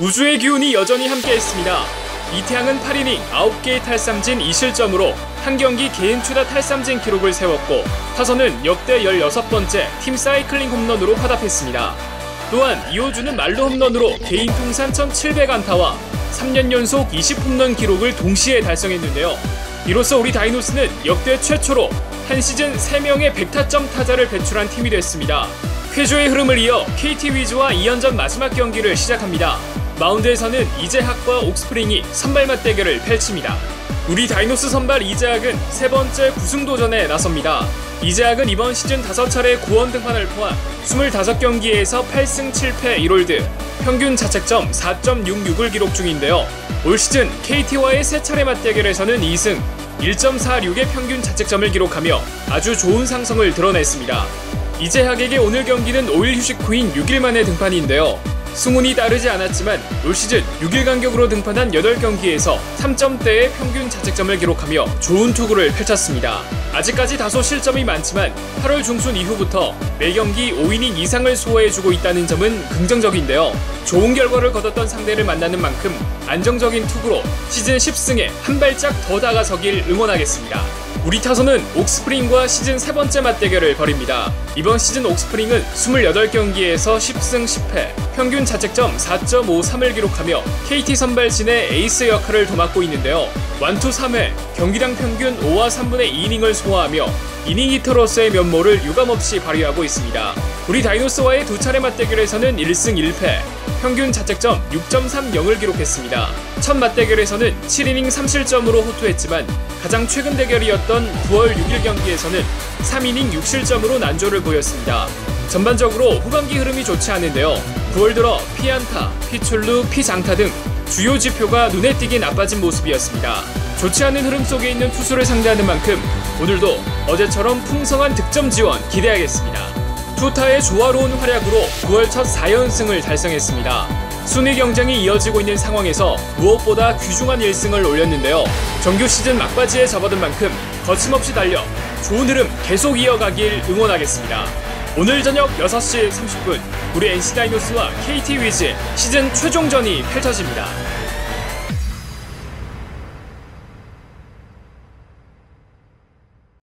우주의 기운이 여전히 함께했습니다. 이태양은 8이닝 9개의 탈삼진 2실점으로 한 경기 개인 최다 탈삼진 기록을 세웠고 타선은 역대 16번째 팀 사이클링 홈런으로 화답했습니다. 또한 이호주는 말로 홈런으로 개인 통산 1700안타와 3년 연속 20홈런 기록을 동시에 달성했는데요. 이로써 우리 다이노스는 역대 최초로 한 시즌 3명의 100타점 타자를 배출한 팀이 됐습니다. 쾌조의 흐름을 이어 KT 위즈와 2연전 마지막 경기를 시작합니다. 마운드에서는 이재학과 옥스프링이 선발 맞대결을 펼칩니다. 우리 다이노스 선발 이재학은 세 번째 구승 도전에 나섭니다. 이재학은 이번 시즌 5차례 구원 등판을 포함 25경기에서 8승 7패 1홀드, 평균 자책점 4.66을 기록 중인데요. 올 시즌 KT와의 세 차례 맞대결에서는 2승, 1.46의 평균 자책점을 기록하며 아주 좋은 상성을 드러냈습니다. 이재학에게 오늘 경기는 5일 휴식 후인 6일 만의 등판인데요. 승운이 따르지 않았지만 올 시즌 6일 간격으로 등판한 8경기에서 3점대의 평균 자책점을 기록하며 좋은 투구를 펼쳤습니다. 아직까지 다소 실점이 많지만 8월 중순 이후부터 매 경기 5이닝 이상을 소화해주고 있다는 점은 긍정적인데요. 좋은 결과를 거뒀던 상대를 만나는 만큼 안정적인 투구로 시즌 10승에 한 발짝 더 다가서길 응원하겠습니다. 우리 타선은 옥스프링과 시즌 세 번째 맞대결을 벌입니다. 이번 시즌 옥스프링은 28경기에서 10승 10패, 평균 자책점 4.53을 기록하며 KT 선발진의 에이스 역할을 도맡고 있는데요. 완투 3회, 경기당 평균 5와 3분의 2이닝을 소화하며 이닝 히터로서의 면모를 유감없이 발휘하고 있습니다. 우리 다이노스와의 두 차례 맞대결에서는 1승 1패, 평균 자책점 6.30을 기록했습니다. 첫 맞대결에서는 7이닝 3실점으로 호투했지만 가장 최근 대결이었던 9월 6일 경기에서는 3이닝 6실점으로 난조를 보였습니다. 전반적으로 후반기 흐름이 좋지 않은데요. 9월 들어 피안타, 피출루, 피장타 등 주요 지표가 눈에 띄게 나빠진 모습이었습니다. 좋지 않은 흐름 속에 있는 투수를 상대하는 만큼 오늘도 어제처럼 풍성한 득점 지원 기대하겠습니다. 투타의 조화로운 활약으로 9월 첫 4연승을 달성했습니다. 순위 경쟁이 이어지고 있는 상황에서 무엇보다 귀중한 1승을 올렸는데요. 정규 시즌 막바지에 접어든 만큼 거침없이 달려 좋은 흐름 계속 이어가길 응원하겠습니다. 오늘 저녁 6시 30분 우리 NC 다이노스와 KT 위즈의 시즌 최종전이 펼쳐집니다.